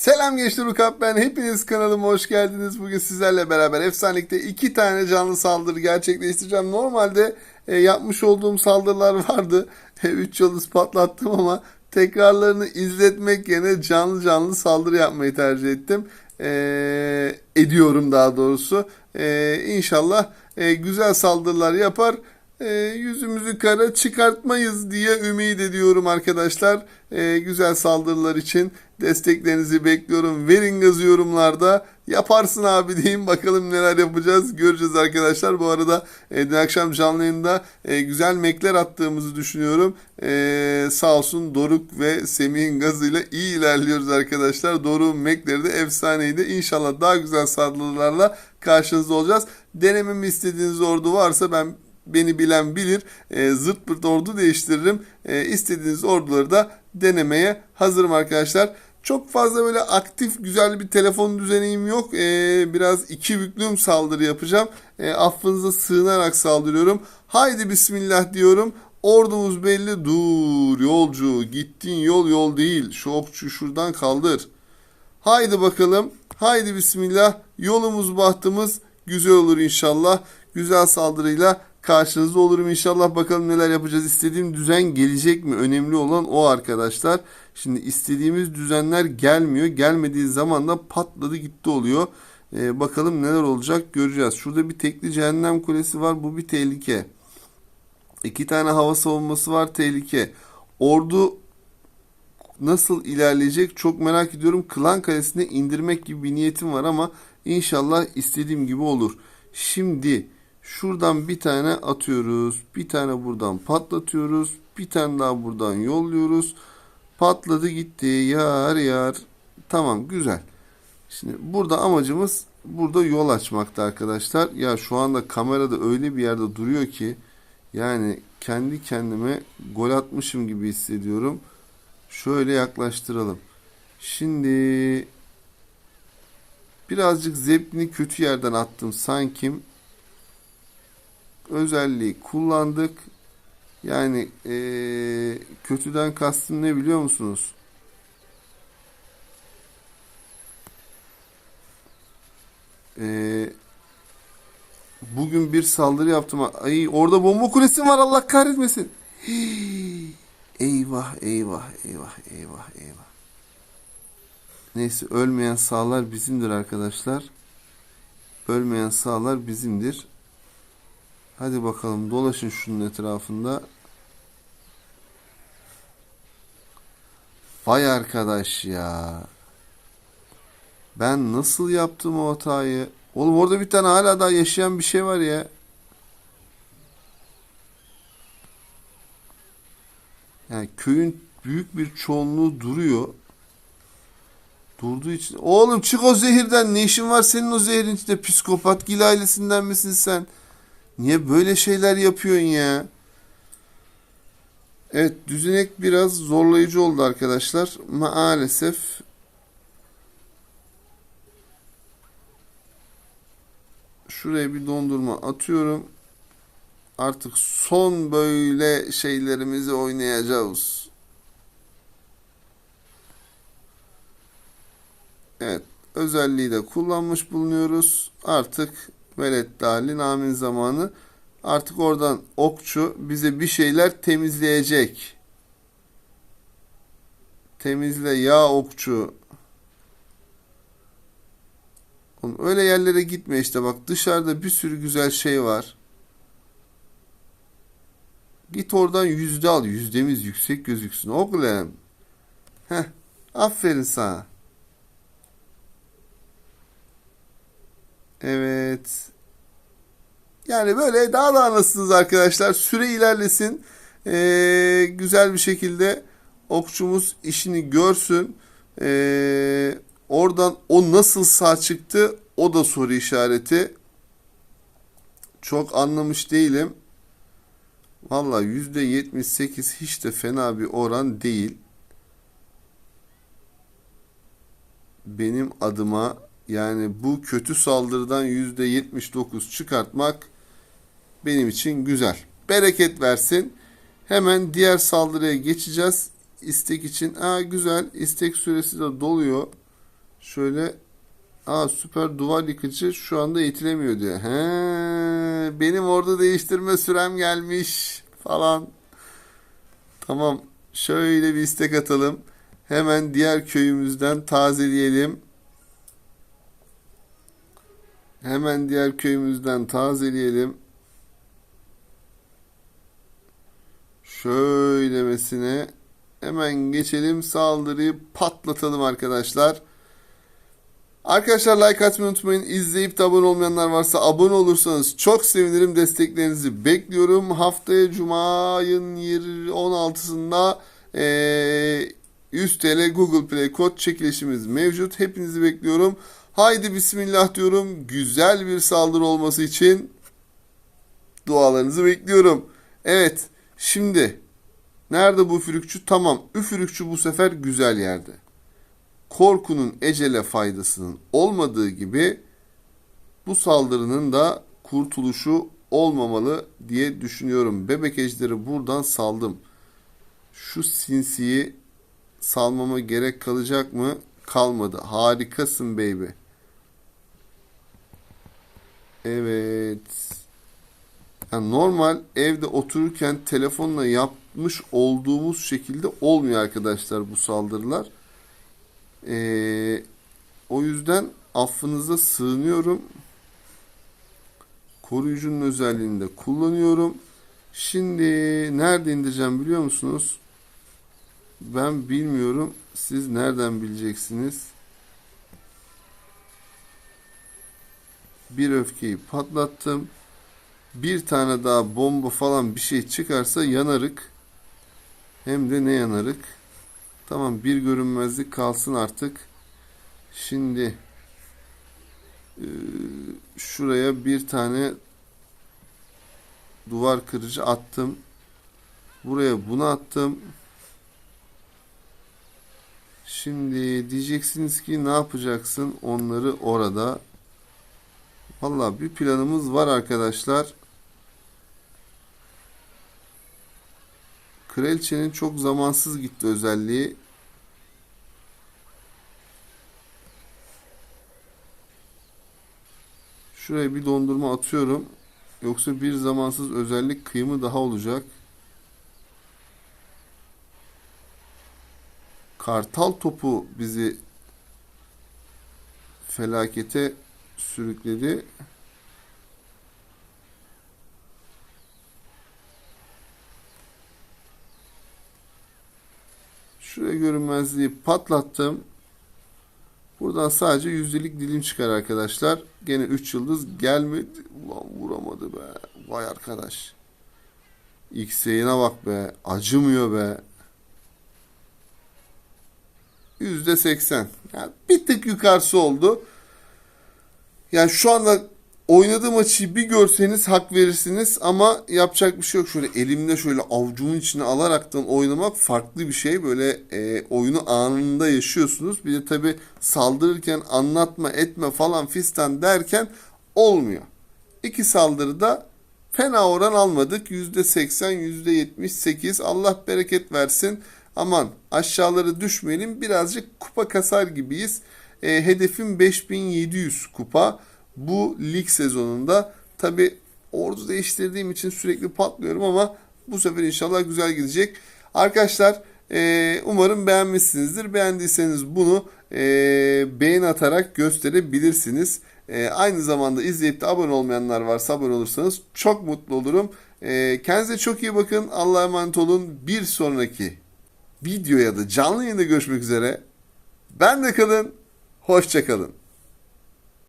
Selam gençler Ukap ben. Hepiniz kanalıma hoş geldiniz. Bugün sizlerle beraber Efsanelik'te iki tane canlı saldırı gerçekleştireceğim. Normalde e, yapmış olduğum saldırılar vardı. 3 yıldız patlattım ama tekrarlarını izletmek yerine canlı canlı saldırı yapmayı tercih ettim. E, ediyorum daha doğrusu. E, inşallah e, güzel saldırılar yapar. E, yüzümüzü kara çıkartmayız diye ümit ediyorum arkadaşlar. E, güzel saldırılar için desteklerinizi bekliyorum. Verin gazı yorumlarda. Yaparsın abi deyin bakalım neler yapacağız. Göreceğiz arkadaşlar. Bu arada e, dün akşam canlı yayında e, güzel mekler attığımızı düşünüyorum. E, sağ olsun Doruk ve Semih'in gazıyla iyi ilerliyoruz arkadaşlar. Doruk'un mekleri de efsaneydi. İnşallah daha güzel saldırılarla karşınızda olacağız. Denememi istediğiniz ordu varsa ben beni bilen bilir. E, zırt pırt ordu değiştiririm. E, istediğiniz orduları da denemeye hazırım arkadaşlar. Çok fazla böyle aktif güzel bir telefon düzeneyim yok. E, biraz iki büklüm saldırı yapacağım. E, affınıza sığınarak saldırıyorum. Haydi bismillah diyorum. Ordumuz belli. Dur yolcu gittiğin yol yol değil. Şu okçu şuradan kaldır. Haydi bakalım. Haydi bismillah. Yolumuz bahtımız güzel olur inşallah. Güzel saldırıyla karşınızda olurum inşallah. Bakalım neler yapacağız. İstediğim düzen gelecek mi? Önemli olan o arkadaşlar. Şimdi istediğimiz düzenler gelmiyor. Gelmediği zaman da patladı gitti oluyor. Ee, bakalım neler olacak göreceğiz. Şurada bir tekli cehennem kulesi var. Bu bir tehlike. İki tane hava savunması var. Tehlike. Ordu nasıl ilerleyecek çok merak ediyorum. Klan kalesine indirmek gibi bir niyetim var ama inşallah istediğim gibi olur. Şimdi şuradan bir tane atıyoruz. Bir tane buradan patlatıyoruz. Bir tane daha buradan yolluyoruz. Patladı gitti. Yar yar. Tamam güzel. Şimdi burada amacımız burada yol açmakta arkadaşlar. Ya şu anda kamerada öyle bir yerde duruyor ki yani kendi kendime gol atmışım gibi hissediyorum. Şöyle yaklaştıralım. Şimdi birazcık zeplini kötü yerden attım sanki. Özelliği kullandık. Yani eee, kötüden kastım ne biliyor musunuz? Eee, bugün bir saldırı yaptım. Ay orada bomba kulesi var Allah kahretmesin. Hii. Eyvah eyvah eyvah eyvah eyvah. Neyse ölmeyen sağlar bizimdir arkadaşlar. Ölmeyen sağlar bizimdir. Hadi bakalım dolaşın şunun etrafında. Vay arkadaş ya. Ben nasıl yaptım o hatayı? Oğlum orada bir tane hala daha yaşayan bir şey var ya. Yani köyün büyük bir çoğunluğu duruyor. Durduğu için. Oğlum çık o zehirden. Ne işin var senin o zehirin içinde? Psikopat gil ailesinden misin sen? Niye böyle şeyler yapıyorsun ya? Evet düzenek biraz zorlayıcı oldu arkadaşlar. Maalesef. Şuraya bir dondurma atıyorum. Artık son böyle şeylerimizi oynayacağız. Evet. Özelliği de kullanmış bulunuyoruz. Artık velet dali namin zamanı. Artık oradan okçu bize bir şeyler temizleyecek. Temizle ya okçu. Oğlum öyle yerlere gitme işte bak dışarıda bir sürü güzel şey var. Git oradan yüzde al. Yüzdemiz yüksek gözüksün oğlum. Heh. Aferin sana. Evet. Yani böyle daha da anlasınız arkadaşlar. Süre ilerlesin. Ee, güzel bir şekilde okçumuz işini görsün. Ee, oradan o nasıl sağ çıktı o da soru işareti. Çok anlamış değilim. Valla %78 hiç de fena bir oran değil. Benim adıma yani bu kötü saldırıdan %79 çıkartmak benim için güzel. Bereket versin. Hemen diğer saldırıya geçeceğiz. İstek için. Aa güzel. İstek süresi de doluyor. Şöyle Aa süper duvar yıkıcı şu anda eğitilemiyor diyor. He, benim orada değiştirme sürem gelmiş falan. Tamam. Şöyle bir istek atalım. Hemen diğer köyümüzden tazeleyelim. Hemen diğer köyümüzden tazeleyelim. Şöylemesine hemen geçelim saldırıyı patlatalım arkadaşlar. Arkadaşlar like atmayı unutmayın. İzleyip de abone olmayanlar varsa abone olursanız çok sevinirim. Desteklerinizi bekliyorum. Haftaya Cuma ayın 16'sında eee 100 TL Google Play kod çekilişimiz mevcut. Hepinizi bekliyorum. Haydi bismillah diyorum. Güzel bir saldırı olması için dualarınızı bekliyorum. Evet. Şimdi nerede bu üfürükçü? Tamam. Üfürükçü bu sefer güzel yerde. Korkunun ecele faydasının olmadığı gibi bu saldırının da kurtuluşu olmamalı diye düşünüyorum. Bebek ejderi buradan saldım. Şu sinsiyi salmama gerek kalacak mı? Kalmadı. Harikasın baby. Evet. Yani normal evde otururken telefonla yapmış olduğumuz şekilde olmuyor arkadaşlar bu saldırılar. Ee, o yüzden affınıza sığınıyorum. Koruyucunun özelliğini de kullanıyorum. Şimdi nerede indireceğim biliyor musunuz? Ben bilmiyorum. Siz nereden bileceksiniz? Bir öfkeyi patlattım. Bir tane daha bomba falan bir şey çıkarsa yanarık. Hem de ne yanarık. Tamam bir görünmezlik kalsın artık. Şimdi e, şuraya bir tane duvar kırıcı attım. Buraya bunu attım. Şimdi diyeceksiniz ki ne yapacaksın onları orada. Valla bir planımız var arkadaşlar. Kraliçenin çok zamansız gitti özelliği. Şuraya bir dondurma atıyorum. Yoksa bir zamansız özellik kıyımı daha olacak. Kartal topu bizi felakete sürükledi. Şuraya görünmezliği patlattım. Buradan sadece yüzdelik dilim çıkar arkadaşlar. Gene 3 yıldız gelmedi. Ulan vuramadı be. Vay arkadaş. X'ine bak be. Acımıyor be. Yüzde seksen. Yani bir tık yukarısı oldu. Yani şu anda oynadığım açıyı bir görseniz hak verirsiniz ama yapacak bir şey yok. Şöyle elimde şöyle avucumun içine alaraktan oynamak farklı bir şey. Böyle e, oyunu anında yaşıyorsunuz. Bir de tabi saldırırken anlatma etme falan fistan derken olmuyor. İki saldırıda fena oran almadık. %80, %78 Allah bereket versin. Aman aşağıları düşmeyelim. Birazcık kupa kasar gibiyiz. E, hedefim 5700 kupa. Bu lig sezonunda tabi ordu değiştirdiğim için sürekli patlıyorum ama bu sefer inşallah güzel gidecek. Arkadaşlar e, umarım beğenmişsinizdir. Beğendiyseniz bunu e, beğen atarak gösterebilirsiniz. E, aynı zamanda izleyip de abone olmayanlar varsa abone olursanız çok mutlu olurum. E, kendinize çok iyi bakın. Allah'a emanet olun. Bir sonraki videoya da canlı yayında görüşmek üzere. Ben de kalın. Hoşçakalın.